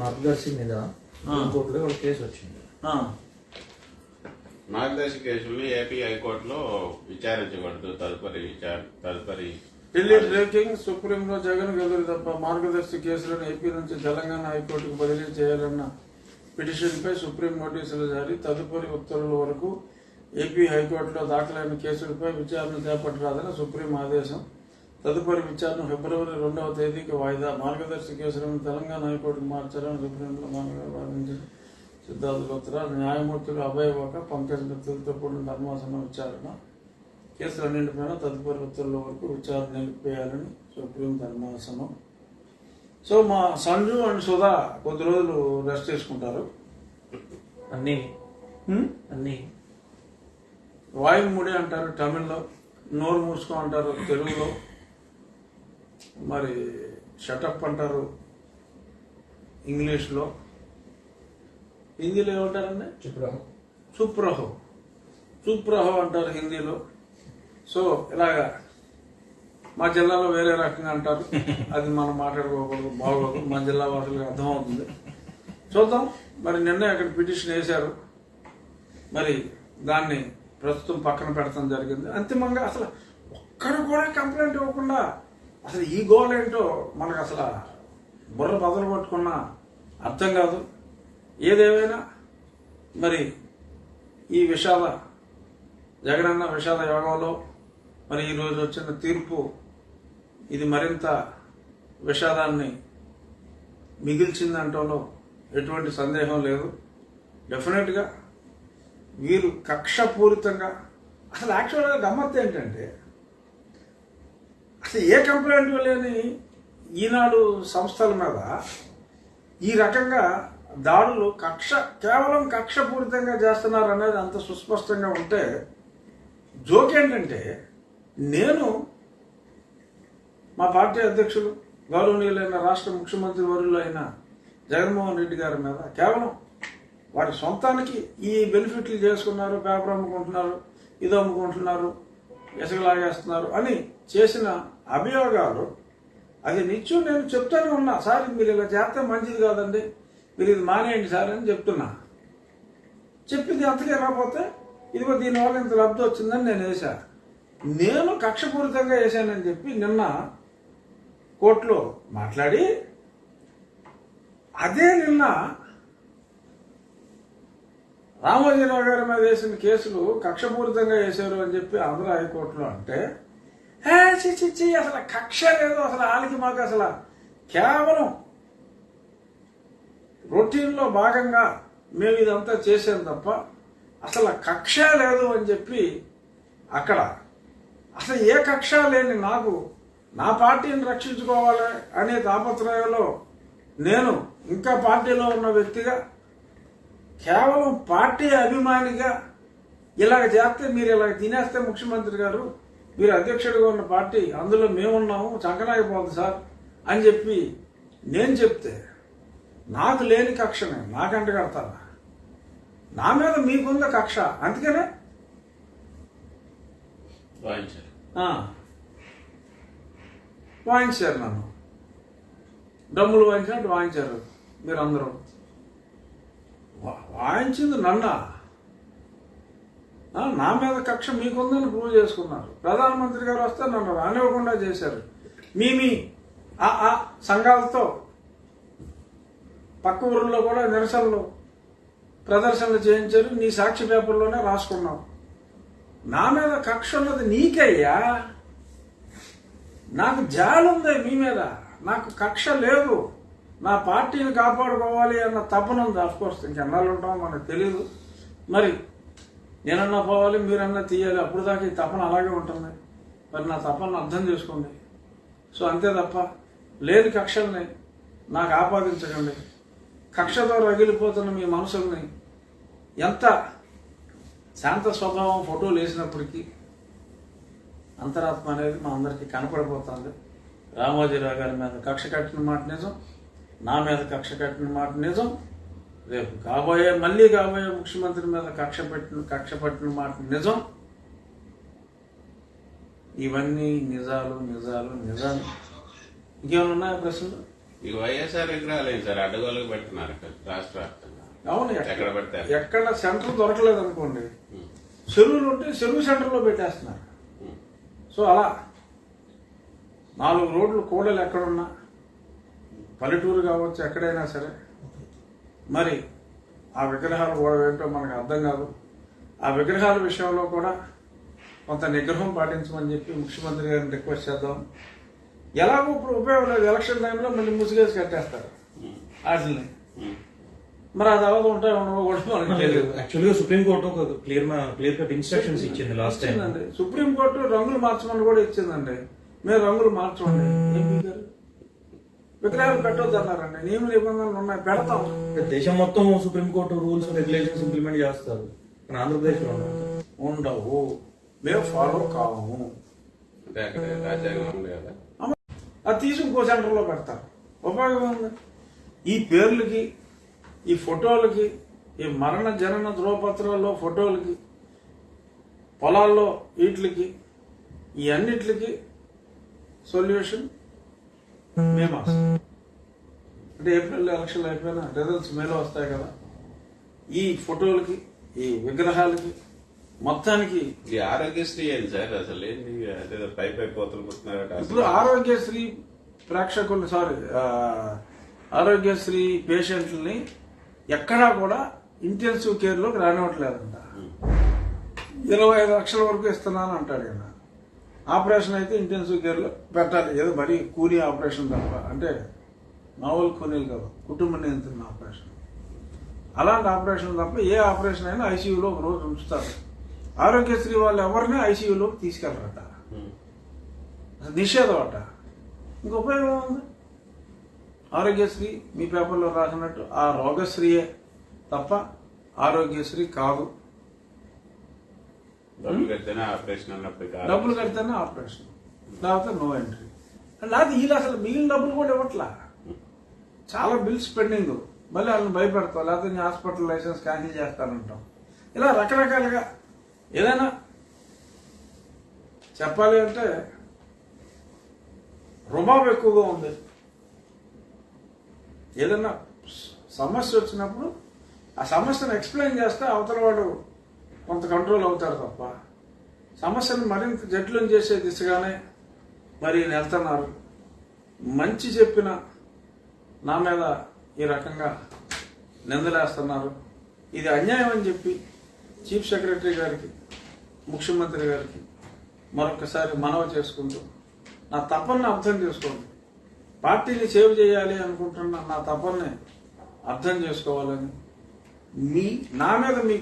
మార్గదర్శి మీద కోర్టులో ఒక కేసు వచ్చింది. మార్గదర్శి కేసుల్ని ఏపీ హైకోర్టులో విచారించకూడదు తదుపరి విచార తదుపరి ఢిల్లీ బ్రేకింగ్ సుప్రీంలో జగన్ గెలురు తప్ప మార్గదర్శి కేసులను ఏపీ నుంచి తెలంగాణ హైకోర్టుకు బదిలీ చేయాలన్న పిటిషన్పై సుప్రీం నోటీసులు జారీ. తదుపరి ఉత్తర్వుల వరకు ఏపీ హైకోర్టులో దాఖలైన కేసులపై విచారణ చేపట్టరాదని సుప్రీం ఆదేశం. తదుపరి విచారణ ఫిబ్రవరి రెండవ తేదీకి వాయిదా. మార్గదర్శి కేసులను తెలంగాణ హైకోర్టుకు మార్చాలని సుప్రీంలో మామగారు వాదించారు. సిద్ధార్థ గుప్తా న్యాయమూర్తులు అభయ్ ఒక పంకజ్ మిత్రులతో కూడిన ధర్మాసనం విచారణ. కేసులన్నింటిపైన తదుపరి ఉత్తర్వుల వరకు విచారణ నిలిపేయాలని సుప్రీం ధర్మాసనం. సో మా సంజు అండ్ సుధా కొద్ది రోజులు రెస్ట్ తీసుకుంటారు. అన్ని? అన్ని? వాయు ముడి అంటారు తమిళ్ళో నోరు మూసుకో అంటారు తెలుగులో. మరి షటప్ అంటారు ఇంగ్లీష్లో హిందీలో ఏమంటారండి? ఇప్పుడు సుప్రహో సుప్రహో అంటారు హిందీలో. సో ఇలాగా మా జిల్లాలో వేరే రకంగా అంటారు. అది మనం మాట్లాడుకోకూడదు బాగోదు. మా జిల్లా వాసులకు అర్థమవుతుంది చూద్దాం. మరి నిన్న అక్కడ పిటిషన్ వేశారు. మరి దాన్ని ప్రస్తుతం పక్కన పెడతాం జరిగింది. అంతిమంగా అసలు ఒక్కడు కూడా కంప్లైంట్ ఇవ్వకుండా అసలు ఈ గోల్ ఏంటో మనకు అసలు బుర్ర బదులు పట్టుకున్న అర్థం కాదు. ఏదేమైనా మరి ఈ విషాద జగనన్న విషాద యోగంలో మరి ఈరోజు వచ్చిన తీర్పు ఇది మరింత విషాదాన్ని మిగిల్చిందంటంలో ఎటువంటి సందేహం లేదు. డెఫినెట్గా వీరు కక్షపూరితంగా అసలు యాక్చువల్గా గమ్మత్తు ఏంటంటే అసలు ఏ కంప్లైంట్ లేని ఈనాడు సంస్థల మీద ఈ రకంగా దాడులు కక్ష కేవలం కక్షపూరితంగా చేస్తున్నారు అనేది అంత సుస్పష్టంగా ఉంటే జోక్ ఏంటంటే నేను మా పార్టీ అధ్యక్షులు గౌరవనీయులైన రాష్ట్ర ముఖ్యమంత్రి వర్యులు అయిన జగన్మోహన్ రెడ్డి గారి మీద కేవలం వారి సొంతానికి ఈ బెనిఫిట్లు చేసుకున్నారు పేపర్ అమ్ముకుంటున్నారు ఇది అమ్ముకుంటున్నారు ఇసుకలాగేస్తున్నారు అని చేసిన అభియోగాలు. అది నిత్యం నేను చెప్తానే ఉన్నా. సార్ మీరు ఇలా చేస్తే మంచిది కాదండి. మీరు ఇది మానేయండి సార్ అని చెప్తున్నా. చెప్పింది అంతకే రాకపోతే ఇదిగో దీనివల్ల ఇంత లబ్ధి వచ్చిందని నేను వేశా. నేను కక్షపూరితంగా వేశానని చెప్పి నిన్న కోర్టులో మాట్లాడి అదే నిన్న రామోజీరావు గారి మీద వేసిన కేసులు కక్షపూరితంగా వేశారు అని చెప్పి ఆంధ్ర హైకోర్టులో అంటే హే చి అసలు కక్ష లేదు అసలు ఆలికి మాకు అసలు కేవలం రొటీన్లో భాగంగా మేము ఇదంతా చేసాం తప్ప అసలు కక్ష లేదు అని చెప్పి అక్కడ అసలు ఏ కక్ష లేని నాకు నా పార్టీని రక్షించుకోవాలి అనే తాపత్రయంలో నేను ఇంకా పార్టీలో ఉన్న వ్యక్తిగా కేవలం పార్టీ అభిమానిగా ఇలాగ చేస్తే మీరు ఇలాగ తినేస్తే ముఖ్యమంత్రి గారు మీరు అధ్యక్షుడిగా ఉన్న పార్టీ అందులో మేమున్నాము చంకనాగిపోతుంది సార్ అని చెప్పి నేను చెప్తే నాకు లేని కక్షనే నాకంట కడతారా నా మీద మీకుంద కక్ష. అందుకనే? వాయించారు. నన్ను. డమ్ములు వాయించినట్టు వాయించారు మీరు అందరూ వా- వాయించింది నన్నా. నా మీద కక్ష మీకుందని ప్రూవ్ చేసుకున్నారు. ప్రధానమంత్రి గారు వస్తే నన్ను రానివ్వకుండా చేశారు. మీ మీ ఆ ఆ సంఘాలతో పక్క ఊర్లో కూడా నిరసనలు ప్రదర్శనలు చేయించారు. నీ సాక్షి పేపర్లోనే రాసుకున్నావు. నా మీద కక్ష ఉన్నది నీకయ్యా. నాకు జాలుంది మీ మీద. నాకు కక్ష లేదు. నా పార్టీని కాపాడుకోవాలి అన్న తపన ఉంది. కోర్స్ ఇంకెన్నాళ్ళు ఉంటామో మనకు తెలియదు మరి నేనన్నా పోవాలి మీరన్నా తీయాలి. అప్పుడు దాకా ఈ తపన అలాగే ఉంటుంది. మరి నా తపన అర్థం చేసుకోండి. సో అంతే తప్ప లేదు కక్షల్ని నాకు ఆపాదించకండి. కక్షతో రగిలిపోతున్న మీ మనసుల్ని ఎంత శాంత స్వభావం ఫోటోలు వేసినప్పటికీ అంతరాత్మ అనేది మా అందరికీ కనపడిపోతుంది. రామోజీరావు గారి మీద కక్ష కట్టిన మాట నిజం నా మీద కక్ష కట్టిన మాట నిజం రేపు కాబోయే మళ్ళీ కాబోయే ముఖ్యమంత్రి మీద కక్ష పెట్టిన కక్ష పట్టిన మాట నిజం? ఇవన్నీ నిజాలు నిజాలు నిజాలు. ఇంకేమైనా ఉన్నాయా ప్రశ్నలు? ఈ వైఎస్ఆర్ విగ్రహాలు సార్? అడ్డగోలుగా పెడుతున్నారు ఇక్కడ రాష్ట్ర వ్యాప్తంగా. అవును ఎక్కడ పడితే అక్కడ. ఎక్కడ సెంటర్ దొరకలేదు అనుకోండి. చెరువులు ఉంటే చెరువు సెంటర్లో పెట్టేస్తున్నారు. సో అలా నాలుగు రోడ్లు కూడలు ఎక్కడున్నా? పల్లెటూరు కావచ్చు ఎక్కడైనా సరే. మరి ఆ విగ్రహాలు కూడా ఏంటో మనకు అర్థం కాదు. ఆ విగ్రహాల విషయంలో కూడా కొంత నిగ్రహం పాటించమని చెప్పి ముఖ్యమంత్రి గారిని రిక్వెస్ట్ చేద్దాం. ఎలాగో ఇప్పుడు ఉపయోగం లేదు. ఎలక్షన్ టైంలో మళ్ళీ ముసుగేసి కట్టేస్తారు. వాటిని. మరి ఆ తర్వాత ఉంటాయి ఉండవో కూడా మనకి తెలియదు. యాక్చువల్గా సుప్రీం కోర్టు ఒక క్లియర్ క్లియర్ కట్ ఇన్స్ట్రక్షన్స్ ఇచ్చింది లాస్ట్ టైం. ఇచ్చిందండి. సుప్రీంకోర్టు రంగులు మార్చమని కూడా ఇచ్చిందండి. మేము రంగులు పీకారు? విగ్రహాలు పెట్టొద్దు అన్నారండి నియమ నిబంధనలు ఉన్నాయి. పెడతాం. దేశం మొత్తం supreme court rules regulations implement చేస్తారు. కానీ ఆంధ్రప్రదేశ్లో. ఉండవు. మేము ఫాలో అమ్మ, అది తీసి ఇంకో సెంటర్లో పెడతారు. ఉపయోగం ఉంది. ఈ పేర్లకి ఈ ఫోటోలకి ఈ మరణ జనన ధ్రువపత్రాల్లో ఫోటోలకి పొలాల్లో వీటికి ఈ అన్నిటికి సొల్యూషన్ మేము అంటే ఏప్రిల్ ఎలక్షన్లు అయిపోయినా రిజల్ట్స్ మేలో వస్తాయి కదా. ఈ ఫోటోలకి ఈ విగ్రహాలకి మొత్తానికి ఈ ఆరోగ్యశ్రీ ఏంటి సార్? అసలు ఏంటి అదే పై పై పోతలు పుట్టినారట. ఇప్పుడు ఆరోగ్యశ్రీ ప్రేక్షకులు సారీ ఆరోగ్యశ్రీ పేషెంట్లని ఎక్కడా కూడా ఇంటెన్సివ్ కేర్లోకి రానివ్వట్లేదంట. ఇరవై ఐదు లక్షల వరకు ఇస్తున్నాను అంటాడు కదా ఆపరేషన్ అయితే ఇంటెన్సివ్ కేర్లో పెట్టాలి. ఏదో మరీ కూలీ ఆపరేషన్ తప్ప. అంటే మామూలు కూలీలు కాదు కుటుంబ నియంత్రణ ఆపరేషన్. అలాంటి ఆపరేషన్ తప్ప ఏ ఆపరేషన్ అయినా ఐసీయూలో ఒక రోజు ఉంచుతారు. ఆరోగ్యశ్రీ వాళ్ళు ఎవరిని ఐసీయూలోకి తీసుకెళ్ళరట? నిషేధం అట. ఇంక ఉపయోగం ఉంది ఆరోగ్యశ్రీ మీ పేపర్లో రాసినట్టు ఆ రోగశ్రీయే తప్ప ఆరోగ్యశ్రీ కాదు. డబ్బులు కడితేనే ఆపరేషన్ అన్నప్పుడు. డబ్బులు కడితేనే ఆపరేషన్ లేకపోతే నో ఎంట్రీ లేకపోతే వీళ్ళు అసలు మిగిలిన డబ్బులు కూడా ఇవ్వట్లా. చాలా బిల్స్ పెండింగ్ మళ్ళీ వాళ్ళని భయపెడతాం లేకపోతే నీ హాస్పిటల్ లైసెన్స్ క్యాన్సిల్ చేస్తానంటాం ఇలా రకరకాలుగా ఏదైనా చెప్పాలి అంటే రుబాబు ఎక్కువగా ఉంది. ఏదైనా సమస్య వచ్చినప్పుడు ఆ సమస్యను ఎక్స్ప్లెయిన్ చేస్తే అవతల వాడు కొంత కంట్రోల్ అవుతారు తప్ప. సమస్యను మరింత జట్లం చేసే దిశగానే మరి వెళ్తున్నారు. మంచి చెప్పిన నా మీద ఈ రకంగా నిందలేస్తున్నారు. ఇది అన్యాయం అని చెప్పి చీఫ్ సెక్రటరీ గారికి ముఖ్యమంత్రి గారికి మరొకసారి మనవి చేసుకుంటూ నా తపన్ని అర్థం చేసుకోండి. పార్టీని సేవ్ చేయాలి అనుకుంటున్న నా తపన్ని అర్థం చేసుకోవాలని మీ నా మీద మీ